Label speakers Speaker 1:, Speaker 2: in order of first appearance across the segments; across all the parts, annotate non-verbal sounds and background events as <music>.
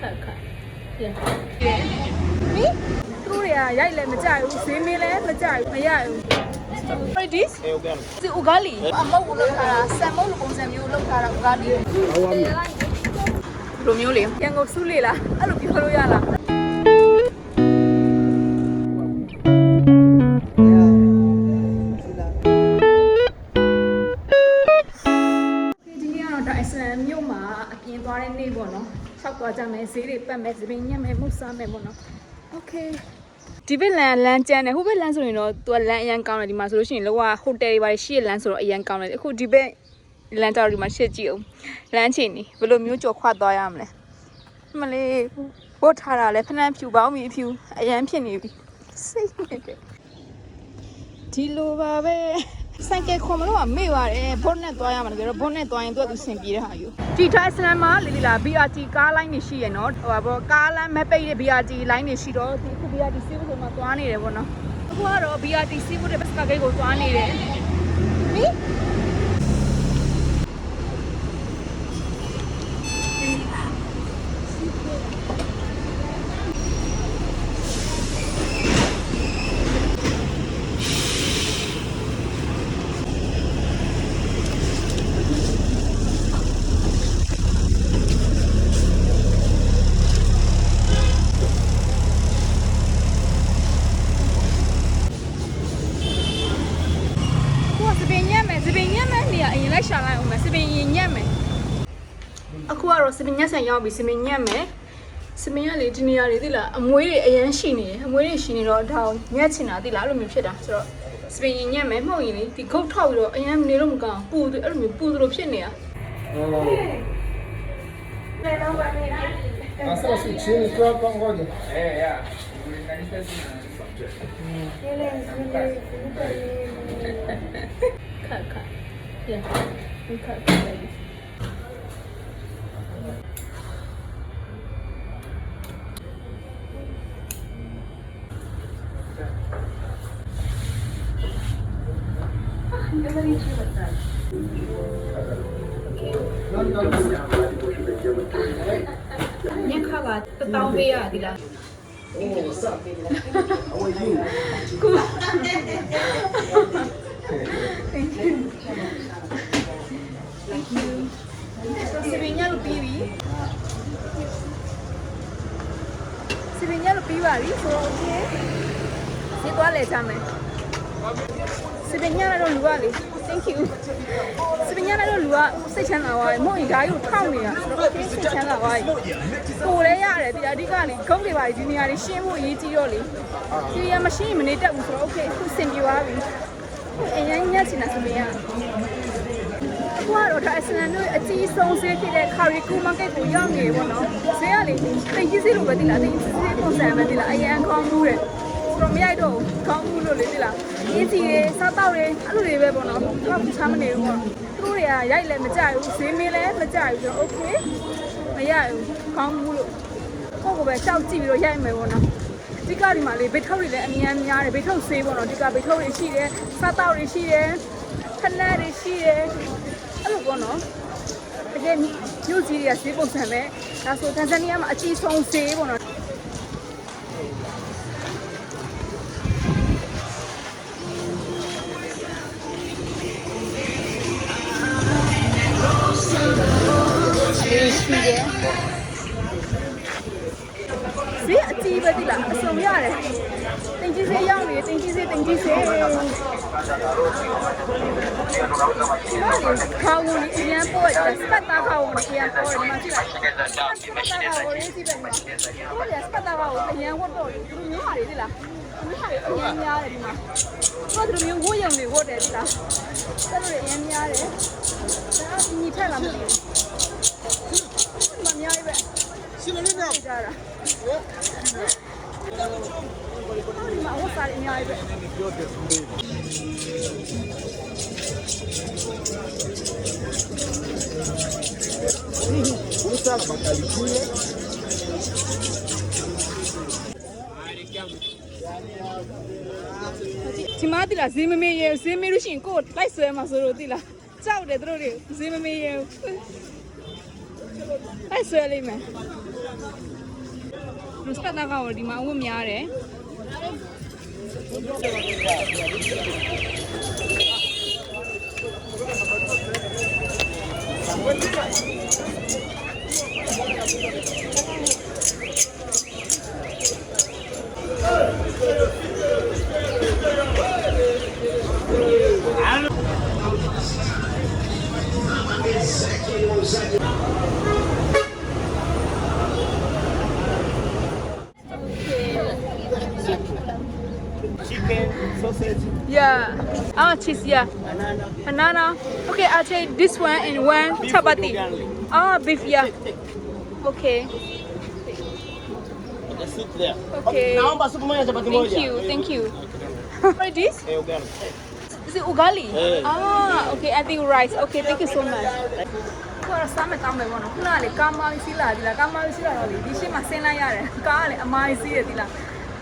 Speaker 1: ခက်ခက်ပြန်ဟင်သူတို့တွေကရိုက်လည်းမကြိုက်ဘူးဈေးမင်းလည်းမကြိုက်ဘူးမရဘူး Ready? ဒီဥဂါလီအမုတ်ကိုလောက်ထားတာဆန်မုတ်လိုပုံစံမျိုးလောက်ထားတာဥဂါလီလိုမျိုးလေရန်ကုန်စုလေလားအဲ့လိုပြောလို့ရလား သွားကြမယ်ဈေးတွေပတ်မယ်သပင်ညက်မယ်မှုစားမယ်ပေါ့နော်။ Okay ဒီဘက်လန်လမ်းကျန်းတယ်ဟိုဘက်လမ်းဆိုရင်တော့သူကလမ်းအရန်ကောင်းတယ်ဒီမှာဆိုလို့ရှိရင်လောကဟိုတယ်တွေပါရှိရလမ်းဆိုတော့အရန်ကောင်းတယ်အခုဒီဘက်လမ်းကြောက်ဒီမှာရှစ်ကြည့်အောင်လမ်းချင်နေဘယ်လိုမျိုးကြော်ခွတ်သွားရမလဲမလေးဘို့ထားတာလဲဖနှန်းဖြူပေါင်းပြီးဖြူအရန်ဖြစ်နေပြီစိတ်နဲ့တယ်ဒီလိုပါပဲ ဆိုင်ကယ်ခေါ်မလို့ကမေ့ပါတယ်ဘုတ်နဲ့သွားရမှာတကယ်တော့ဘုတ်နဲ့သွားရင်သူကသူစင်ပြေတဲ့ဟာယူဒီထိုင်းစလမ်မှာလီလီလာ BRT ကားလိုင်းနေရှိရနော်ဟိုပါဘောကားလမ်းမပိတ်တဲ့ BRT လိုင်းနေရှိတော့ဒီအခု BRT စီးဖို့ဆိုမှသွားနေတယ်ပေါ့နော်အခုကတော့ BRT စီးဖို့တဲ့ဘတ်စကားဂိတ်ကိုသွားနေတယ်ဟင် ကိုကစပင်ညက်မယ်စပင်ညက်မယ်နေရအရင်လိုက်ရှာလိုက်အောင်မယ်စပင် ရင်ညက်မယ်အခုကတော့စပင်ညက်ဆန်ရောက်ပြီစပင်ညက်မယ်စပင်ရလေဒီနေရာတွေသိလားအမွေးတွေအရန်ရှိနေတယ်အမွေးတွေရှိနေတော့ဒါကိုညက်ချင်တာသိလားအဲ့လိုမျိုးဖြစ်တာဆိုတော့စပင်ရင်ညက်မယ်မဟုတ်ရင်လေဒီခုတ်ထောက်ပြီးတော့အရန်နေတော့မကောင်းပူတယ်အဲ့လိုမျိုးပူသလိုဖြစ်နေတာ
Speaker 2: Ah, só se tira e troca um olho.
Speaker 3: É, é. O nariz tá assim, né?
Speaker 1: ခ က်ခက်ပြန်ဒီခက်ခက်လေးညခါကတတောင်းပေးရသည်လား စပင်ညလို့ပြီးပြီစပင်ညလို့ပြီးပါပြီဆိုတော့ okay ဒီသွားလေချမယ်စပင်ညတော့လူကလေ thank you စပင်ညတော့လူကစိတ်ချမ်းသာသွားတယ်မဟုတ်ရင်ဓာတ်ကြီးကိုထောက်နေတာဆိုတော့ okay စိတ်ချမ်းသာသွားပြီကိုလည်းရတယ်ဒီအဓိကလေဂုံးတွေပါဒီနေရာတွေရှင်းဖို့အရေးကြီးတော့လေဒီနေရာမရှင်းရင်မနေတတ်ဘူးဆိုတော့ okay အခုစင်ပြေသွားပြီအရင်ညချင်တာစပင်ညအခု ကတော့ဒါအစလန်တို့အကြီးဆုံးဈေးဖြစ်တဲ့ Kariku Market ကိုရောက်နေပေါ့နော်ဈေးကလေတိတ်ကြီးဈေးလိုပဲတိလားတိတ်ကြီးဈေးပုံစံပဲတိလားအရန်ကောင်းမှုတဲ့ဆိုတော့မရိုက်တော့ဘူးကောင်းမှုလို့လေတိလားအင်းကြီးတွေစားတော့တွေအဲ့လိုတွေပဲပေါ့နော်တော့ချမ်းမနေဘူးပေါ့သူတို့တွေကရိုက်လည်းမကြိုက်ဘူးဈေးမင်းလည်းမကြိုက်ဘူးဆိုတော့ okay မရိုက်ဘူးကောင်းမှုလို့ကိုယ့်ကိုယ်ပဲရှောက်ကြည့်ပြီးတော့ရိုက်မယ်ပေါ့နော်ဒီကဒီမှာလေဘိတ်ထုတ်တွေလည်းအများများတယ်ဘိတ်ထုတ်ဆေးပေါ့နော်ဒီကဘိတ်ထုတ်တွေရှိတယ်စားတော့တွေရှိတယ်ခဏတွေရှိတယ် အဲ့လိုပေါ့နော်တကယ်မြို့ကြီးတွေကဈေးပုံစံပဲဒါဆိုတန်ဇန်နီးယားမှာအကြီးဆုံးဈေးပေါ့နော်လေးရှိတယ်ဈေးအကြီးပဲဒီလားအစုံရတယ် တင်ကြီးဈေးရောက်နေတယ်တင်ကြီးဈေးတင်ကြီးဈေးခေါင်းဝင်အရင်ပေါ်တယ်စပတ်သားခေါင်းဝင်အရင်ပေါ်တယ်မှာကြည့်လိုက်စပတ်သားခေါင်းဝင်ကြည့်တယ်မှာဟုတ်တယ်စပတ်သားခေါင်းဝင်အရင်ဝတ်တော့တယ်သူမျိုးဟာတွေဒီလားသူမျိုးဟာတွေအရင်များတယ်ဒီမှာသူတို့မျိုးဝတ်ရုံတွေဝတ်တယ်ဒီလားသူတို့အရင်များတယ်ဒါကညီထက်လာမသိဘူးမများပဲ
Speaker 2: Sim, ali não.
Speaker 1: ကြတာဒီမှာဝတ်စားရအများကြီးပဲ
Speaker 2: Não sabe, mas tá ali, cuida.
Speaker 1: ဒီမှာတိလားဈေးမမေးရဈေးမေးလို့ရှိရင်ကိုယ်လိုက်ဆွဲမှာဆိုလို့တိလားကြောက်တယ်သူတို့တွေဈေးမမေးရအဲ့ဆွဲလေးမယ် လူစပတ်သားကတော့ဒီမှာအဝတ်များတယ်โ sausage, Yeah. Ah, cheese, yeah.
Speaker 2: banana,
Speaker 1: Banana. Okay, I'll take this one and one
Speaker 2: beef
Speaker 1: chapati.
Speaker 2: organli.
Speaker 1: Ah, beef, yeah. Okay.
Speaker 2: The soup there.
Speaker 1: Okay.
Speaker 2: Naomba supu moja chapati
Speaker 1: Thank
Speaker 2: moja.
Speaker 1: you, thank you. <laughs> What is this?
Speaker 2: Eh, ugali.
Speaker 1: Is it ugali?
Speaker 2: Eh.
Speaker 1: Ah, okay, I think rice. Okay, thank you so much. ကိုရစားမယ်တောင်းမယ်ပေါ့နော်ခုနကလေကာမာကြီးစီးလာဒီလားကာမာကြီးစီးလာတော့လေဒီရှင်းမှာဆင်းလိုက်ရတယ်ကားကလည်းအမားကြီးစီးတယ်ဒီလား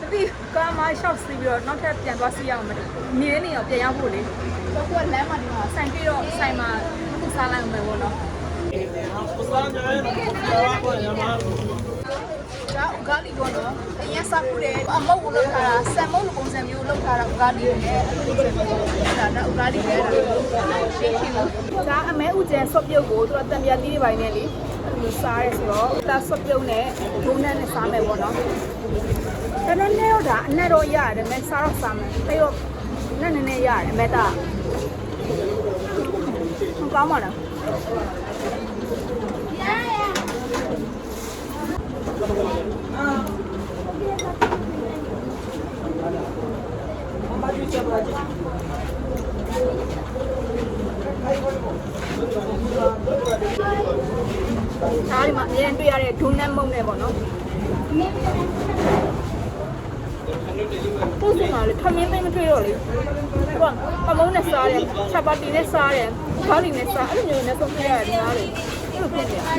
Speaker 1: တတိကာမာရှောက်စီးပြီးတော့နောက်ထပ်ပြန်သွားစီးရအောင်မယ်မြေနေရောပြန်ရောက်ဖို့လေတော့ကိုကလမ်းမှာဒီမှာဆိုင်ပြီးတော့ဆိုင်မှာခုစားလိုက်အောင်မယ်ပေါ့နော်ဒါဥကာလီပေါ့နော်အရင်စားခုတယ်အမုတ်ကိုလောက်ထားတာဆန်မုတ်လိုပုံစံမျိုးလောက်ထားတာဥကာလီနဲ့ဒါဒါဥကာလီပဲဒါရှင်းရှင်းဒါအမဲဥကျန်ဆော့ပြုတ်ကိုသူကတံပြားသီးတွေပိုင်းနဲ့လေအဲ့လိုစားရဲဆိုတော့ဒါဆော့ပြုတ်နဲ့ဒုံးနဲ့နဲ့စားမယ်ပေါ့နော် တနည်းနည်းတော့ဒါအနဲ့တော့ရတယ်မဲစားတော့စားမယ်ပြီးတော့နဲ့နည်းနည်းရတယ်မဲတာဟုတ်ကောင်းပါလား ဒါဒီမှာအရင်တွေ့ရတဲ့ဒုံနဲ့မုံနဲ့ပေါ့နော်ပို့စင်ကလေခမင်းသိမ့်မတွေ့တော့လေဟိုကပမုံနဲ့စားတယ်ချက် ပါတီနဲ့စားတယ်ခေါင်းလီနဲ့စားအဲ့လိုမျိုးနဲ့ဆုံးပြရတယ်ညားလေအဲ့လိုဖြစ်နေတယ်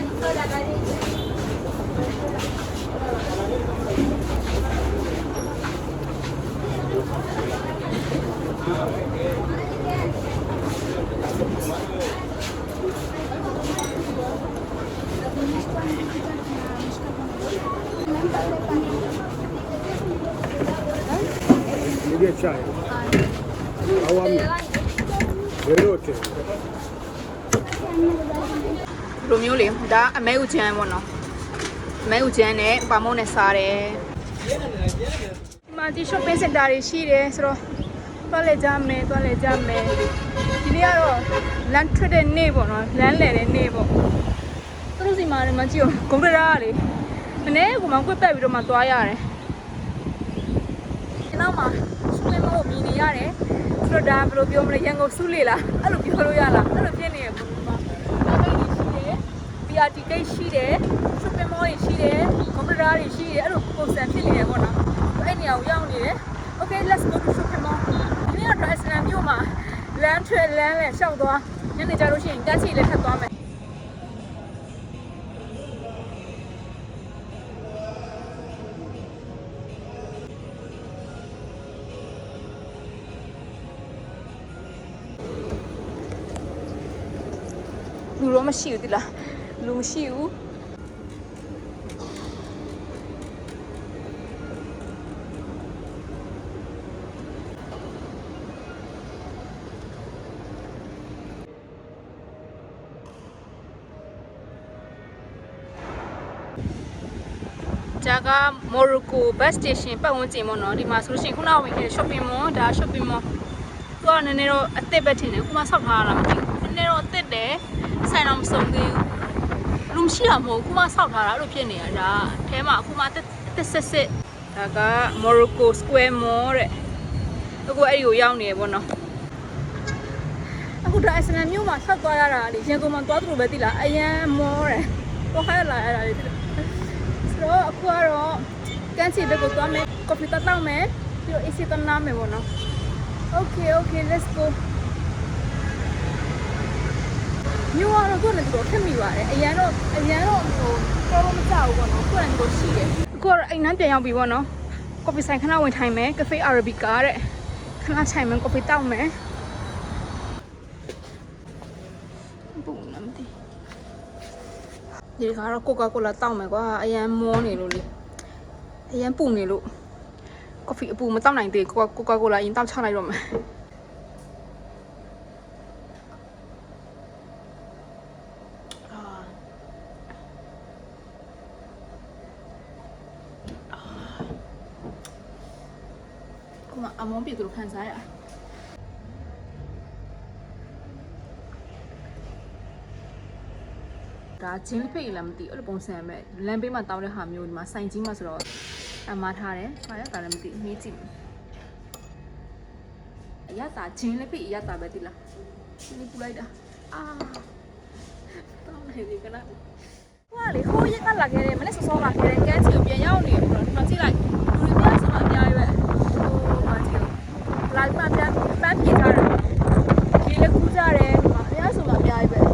Speaker 4: ဒီကချိုင်အဝမ်းဘယ်လိုလဲ
Speaker 1: လိုမျိုးလေ ဒါအမဲဥချမ်းပေါ့နော်အမဲဥချမ်းနဲ့ပါမုံနဲ့စားတယ်ဒီမှာဒီ shopping center တွေရှိတယ်ဆိုတော့သွားလေကြမယ်သွားလေကြမယ်ဒီနေ့ကတော့လမ်းထွက်တဲ့နေ့ပေါ့နော်လမ်းလည်တဲ့နေ့ပေါ့သူတို့စီမှာလည်းမကြည့်ဘူးဂုံတရာကလေမနေ့ကမှကွက်ပက်ပြီးတော့မှသွားရတယ်ဒီနောက်မှာစုလေးမဟုတ်မြင်နေရတယ်ဆိုတော့ဒါဘယ်လိုပြောမလဲရန်ကုန်စုလေလားအဲ့လိုပြောလို့ရလားအဲ့လိုဖြစ်နေရပုံမှာအမိတ်ကြီးရှိတယ် BRT ဂိတ်ရှိတယ် shopping mall တွေရှိတယ်ကွန်ပျူတာတွေရှိတယ်အဲ့လိုပုံစံဖြစ်နေတယ်ပေါ့နော်အဲ့နေရာကိုရောက်နေတယ် okay let's go to shopping mall ဒီနေ့တော့ dress နဲ့မြို့မှာလမ်းထွက်လမ်းနဲ့ရှောက်သွားညနေကြလို့ရှိရင်တက်စီလည်းထပ်သွားမယ်လူတော့မရှိဘူးတိလား လူမရှိဘူးဂျာကမော်ရိုကိုဘတ်စတေရှင်ပတ်ဝန်းကျင်ပေါ့နော်ဒီမှာဆိုလို့ရှိရင်ခုနကဝင်ခဲ့တဲ့ shopping mall ဒါ shopping mall သူကနည်းနည်းတော့အသစ်ပဲထင်တယ်ခုမှဆောက်ထားတာမသိဘူးနည်းနည်းတော့အသစ်တယ်ဆိုင်တော့မစုံသေးဘူး လူမရှိတာမဟုတ်ဘူးခုမှဆောက်ထားတာအဲ့လိုဖြစ်နေတာဒါအထဲမှာအခုမှအသစ်အသစ်စစ်စစ်ဒါက Morocco Square Mall တဲ့အခုအဲ့ဒီကိုရောက်နေရပေါ့နော်အခုဒါအစလန်မြို့မှာဆောက်သွားရတာလေရန်ကုန်မှာသွားသလိုပဲသိလားအရန်မောတယ်တော့ခိုင်းလာရတာလေသိလားဆိုတော့အခုကတော့ကန်းချီဘက်ကိုသွားမယ်ကော်ဖီတောက်မယ်ပြီးတော့ AC တနာမယ်ပေါ့နော် Okay okay let's go မြို့ကတော့ကိုယ်နဲ့ကိုခက်မိပါတယ်အရန်တော့အရန်တော့ဟိုတော်တော်မကြောက်ဘူးပေါ့နော်ကိုယ်နဲ့ကိုရှိတယ်အခုကတော့အိမ်နှမ်းပြန်ရောက်ပြီပေါ့နော်ကော်ဖီဆိုင်ခဏဝင်ထိုင်မယ်ကဖေးအာရဘီကာတဲ့ခဏထိုင်မယ်ကော်ဖီတောက်မယ်ဘုံနမ်းတီဒီခါတော့ကိုကာကိုလာတောက်မယ်ကွာအရန်မောနေလို့လေအရန်ပူနေလို့ကော်ဖီအပူမတောက်နိုင်သေးကိုကိုကာကိုလာရင်တောက်ချလိုက်တော့မယ် ကိုမအမောပြေသူတို့ခံစားရဒါဂျင်းဖိတ်လည်းမသိအဲ့လိုပုံစံမဲ့လမ်းဘေးမှာတောင်းတဲ့ဟာမျိုးဒီမှာစိုင်ကြီးမှာဆိုတော့အမထားတယ်။ဟာရတာလည်းမသိမေးကြည့်မယ်။အရသာဂျင်းလည်းဖိတ်အရသာပဲတိလား။ဒီပူလိုက်တာ။အာတောင်းနေပြီကလား။ဟိုကလေဟိုရက်ကလာခဲ့တယ်မနေ့စောစောလာခဲ့တယ်ကန်းချီကိုပြန်ရောက်နေပြီတော့ဒီမှာကြည့်လိုက်လူတွေများဆိုတော့အများကြီးပဲ။ဟိုမှာကြည့်။လာဒီမှာပြန်ပန်းပြေထားတယ်။ဒီလည်းကူးကြတယ်ဒီမှာအများဆိုတော့အများကြီးပဲ။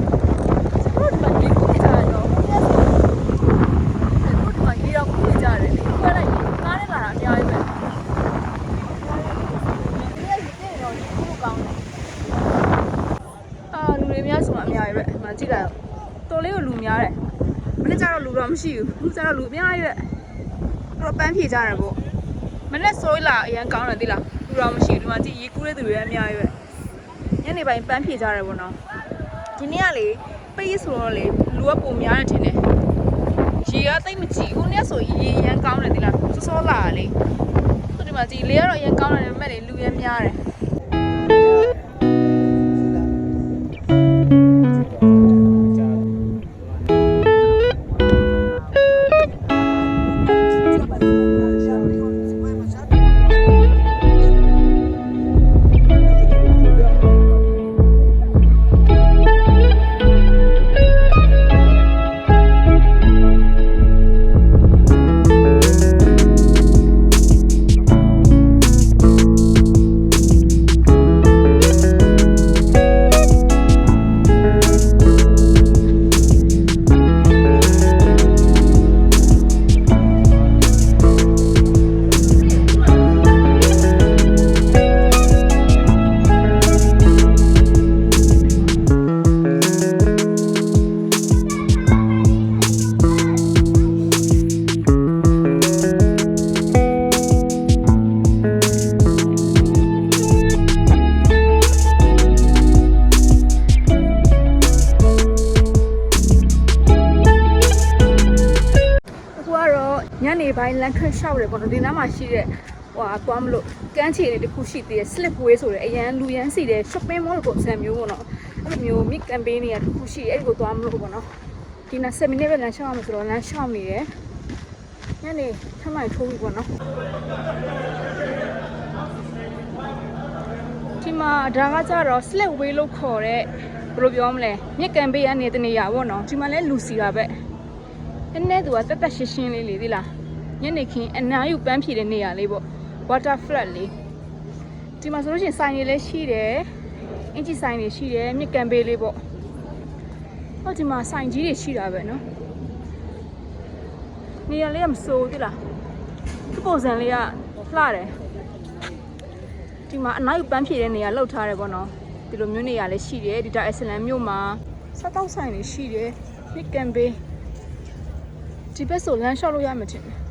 Speaker 1: တို့ဒီမှာဒီကိုကြရတော့ဘုရားဆိုတို့ဒီမှာရေတော့ကိုကြရတယ်ခွဲလိုက်ကားနဲ့လာတာအများကြီးပဲဒီကရေတဲ့တော့ဒီကိုကောင်းတယ်အာလူတွေများဆိုမှအများကြီးပဲဒီမှာကြည့်လိုက်တော်လေးကိုလူများတယ်မနေ့ကျတော့လူတော့ မရှိဘူးလူကျတော့လူအများကြီးပဲတော့ပန်းဖြေကြတယ်ပေါ့မနေ့ဆိုလာအရင်ကောင်းတယ်သိလားလူတော့မရှိဘူးဒီမှာကြည့်ရေကူးတဲ့သူတွေအများကြီးပဲညနေပိုင်းပန်းဖြေကြတယ်ပေါ့နော်ဒီနေ့ကလေပေးဆိုတော့လေလူကပုံများတယ်ထင်တယ်ရေကတိတ်မကြည့်ဘူးနေ့ဆိုရေရမ်းကောင်းတယ်ဒီလားစောစောလာတာလေသူဒီမှာကြည့်လေကတော့ရမ်းကောင်းတယ်ဒါပေမဲ့လေလူရမ်းများတယ် တယ်ပေါ့နော်ဒီနားမှာရှိတဲ့ဟိုဟာသွားမလို့ကမ်းခြေလေးတစ်ခုရှိသေးတယ် slip way ဆိုတဲ့အရန်လူရန်စီတဲ့ shopping mall ပုံစံမျိုးပေါ့နော်အဲ့လိုမျိုး mid campaign တွေကတစ်ခုရှိတယ်အဲ့ဒီကိုသွားမလို့ပေါ့နော်ဒီနာ7 minute ပဲလမ်းလျှောက်ရမယ်ဆိုတော့လမ်းလျှောက်နေတယ်ညနေထမိုင်ထိုးပြီပေါ့နော်ဒီမှာဒါကကြတော့ slip way လို့ခေါ်တဲ့ဘယ်လိုပြောမလဲမြစ်ကံဘေးကနေတနေရပေါ့နော်ဒီမှာလဲလူစီတာပဲနည်းနည်းသူကတက်တက်ရှင်းရှင်းလေးလေဒီလား ညနေခင်းအနားယူပန်းဖြေတဲ့နေရာလေးပေါ့ water flat လေးဒီမှာဆိုလို့ရှိရင်ဆိုင်တွေလည်းရှိတယ်အင်ဂျီဆိုင်တွေရှိတယ်မြစ်ကန်ပေးလေးပေါ့ဟောဒီမှာဆိုင်ကြီးတွေရှိတာပဲနော်နေရာလေးကမစိုးဘူးဒီလားဒီပုံစံလေးကလှတယ်ဒီမှာအနားယူပန်းဖြေတဲ့နေရာလောက်ထားတယ်ပေါ့နော်ဒီလိုမျိုးနေရာလေးရှိတယ်ဒီတာအက်ဆလန်မြို့မှာစားတောက်ဆိုင်တွေရှိတယ်မြစ်ကန်ပေးဒီဘက်ဆိုလမ်းလျှောက်လို့ရမှာတင်တယ်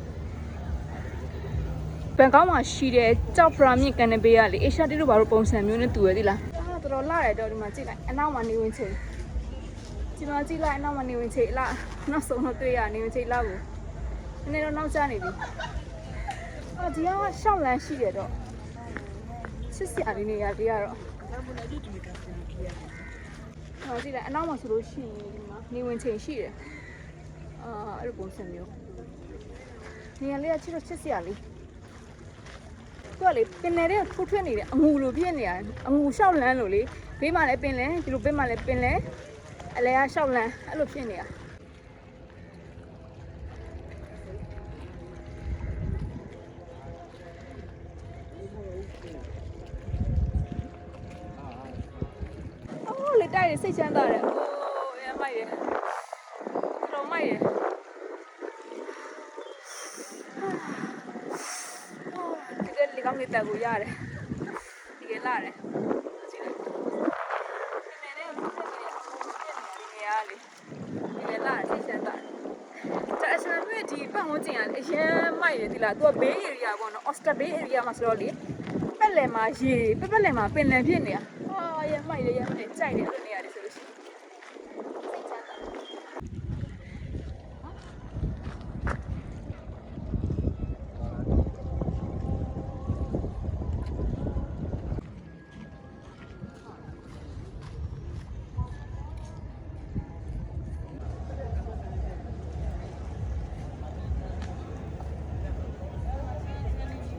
Speaker 1: ဘန်ကောက်မှာရှိတဲ့ကြောက်ဖရာမြင့်ကန်နဘေးကလေအေရှာတီတို့ဘာလို့ပုံစံမျိုးနဲ့တူရသေးလားအာတော်တော်လာတယ်တော့ဒီမှာကြည့်လိုက်အနောက်မှာနေဝင်ချိန်ဒီမှာကြည့်လိုက်အနောက်မှာနေဝင်ချိန်လာနောက်ဆုံးတော့တွေ့ရနေဝင်ချိန်လာကိုနည်းနည်းတော့နောက်ကျနေပြီအာဒီကရှောက်လန်းရှိတယ်တော့ချစ်စရာလေးနေရာတွေကတော့ဟောကြည့်လိုက်အနောက်မှာဆိုလို့ရှိရင်ဒီမှာနေဝင်ချိန်ရှိတယ်အာအဲ့လိုပုံစံမျိုးနေရာလေးကချစ်တော့ချစ်စရာလေး သူကလေပင်လယ်တဲ့ထိုးထွင်းနေတယ်အငူလိုပြည့်နေရတယ်အငူလျှောက်လန်းလို့လေဘေးမှာလည်းပင်လယ်ဒီလိုဘေးမှာလည်းပင်လယ်အလဲကလျှောက်လန်းအဲ့လိုဖြစ်နေတာအော်လေတိုက်ရစိတ်ချမ်းသာတယ်အိုးရမ်းမိုက်တယ်တော်မိုက်တယ် ဒီက လေးကောင်းလေးတက်ကိုရတယ်ဒီကလာတယ်ကြည့်လိုက်ဒီနေ့လည်းဆက်ပြီးနေရလေဒီကလာစိတ်ချမ်းသာတယ်ဒီပတ်ဝန်းကျင်ကလည်းအရင်မိုက်တယ်ဒီလားသူကဘေး area ပေါ့နော် Oyster Bay area မှာဆိုတော့လေပက်လယ်မှာရေပက်ပက်လယ်မှာပင်လယ်ဖြစ်နေတာအာရမိုက်တယ်ရမိုက်တယ်ကြိုက်တယ်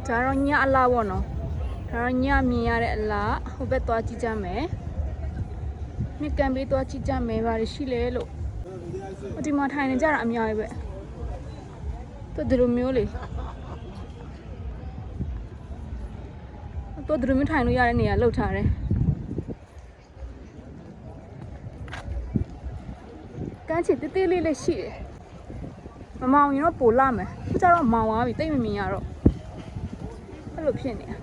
Speaker 1: ဒါတော့ညအလားပေါ့နော်ဒါတော့ညမြင်ရတဲ့အလားဟိုဘက်သွားကြည့်ကြမယ်မြကန်ပေးသွားကြည့်ကြမယ်ဘာလို့ရှိလဲလို့ဟိုဒီမှာထိုင်နေကြတာအများကြီးပဲသူဒီလိုမျိုးလေသူဒီလိုမျိုးထိုင်လို့ရတဲ့နေရာလောက်ထားတယ်ကန်းချစ်တေးသေးလေးလေးရှိတယ်မမောင်ရင်တော့ပိုလာမယ်ခုကျတော့မောင်သွားပြီတိတ်မမြင်ရတော့ အဲ့လိုဖြစ်နေတာ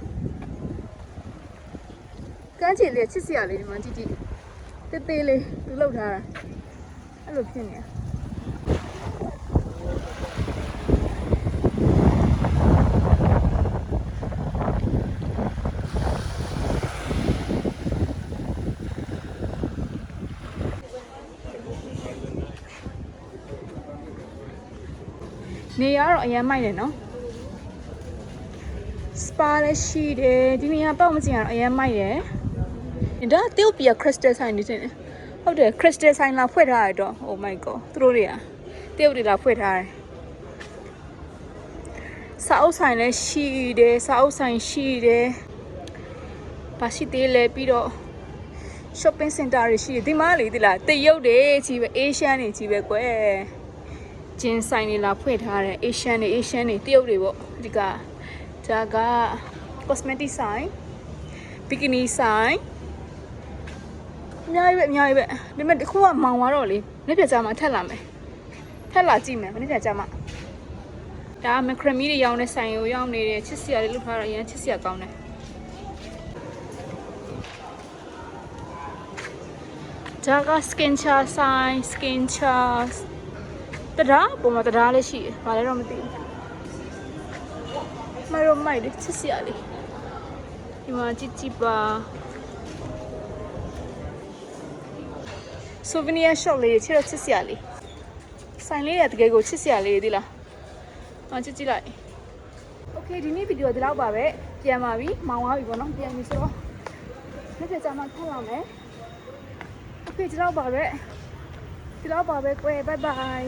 Speaker 1: ကန်းချီလေးချစ်စရာလေးဒီမှာကြည့်ကြည့်တေးသေးလေးသူလောက်ထားတာအဲ့လိုဖြစ်နေတာနေရတော့အရင်မိုက်တယ်နော်စ ပါလည်းရှိတယ်ဒီနေရာပေါ့မကြည့်ရတော့အရင်မိုက်တယ်ဒါတေးပီယာခရစ်စတယ်ဆိုင်နေတယ်ဟုတ်တယ်ခရစ်စတယ်ဆိုင်လာဖွင့်ထားရတော့ oh my god သူတို့တွေကတေးတွေလာဖွင့်ထားတယ်စာအုပ်ဆိုင်လည်းရှိတယ်စာအုပ်ဆိုင်ရှိတယ်ပါရှိသေးလဲပြီးတော့ shopping center တွေရှိတယ်ဒီမှာလေဒီလားတရုတ်တွေကြီးပဲ Asian တွေကြီးပဲကွယ်ဂျင်းဆိုင်တွေလာဖွင့်ထားတယ် Asian တွေ Asian တွေတရုတ်တွေပေါ့ဒီက ဒါက cosmetic ဆိုင် bikini ဆိုင်အများကြီးပဲအများကြီးပဲဒါပေမဲ့တစ်ခုကမောင်သွားတော့လေနေ့ပြကြမှာထက်လာမယ်ထက်လာကြည့်မယ်မနေ့ပြကြမှာဒါမခရမီတွေရောင်းတဲ့ဆိုင်ကိုရောင်းနေတဲ့ချစ်စရာတွေလုပ်ထားတော့အရင်ချစ်စရာကောင်းတယ်ဒါက skin care ဆိုင် skin care တရားပုံမှာတရားလေးရှိတယ်ဘာလဲတော့မသိဘူး မရောမိုက်တယ်ချစ်စရာလေးဒီမှာကြည့်ကြည့်ပါ souvenir shop လေးချစ်တော့ချစ်စရာလေးဆိုင်လေးရတကယ်ကိုချစ်စရာလေးဒီလားမကြည့်ကြည့်လိုက် okay ဒီနေ့ဗီဒီယိုဒီလောက်ပါပဲပြန်ပါပြီမောင်သွားပြီပေါ့နော်ပြန်ပြီဆိုတော့နေ့ပြကြမှာထပ်လာမယ် okay ဒီလောက်ပါပဲဒီလောက်ပါပဲကွယ် bye bye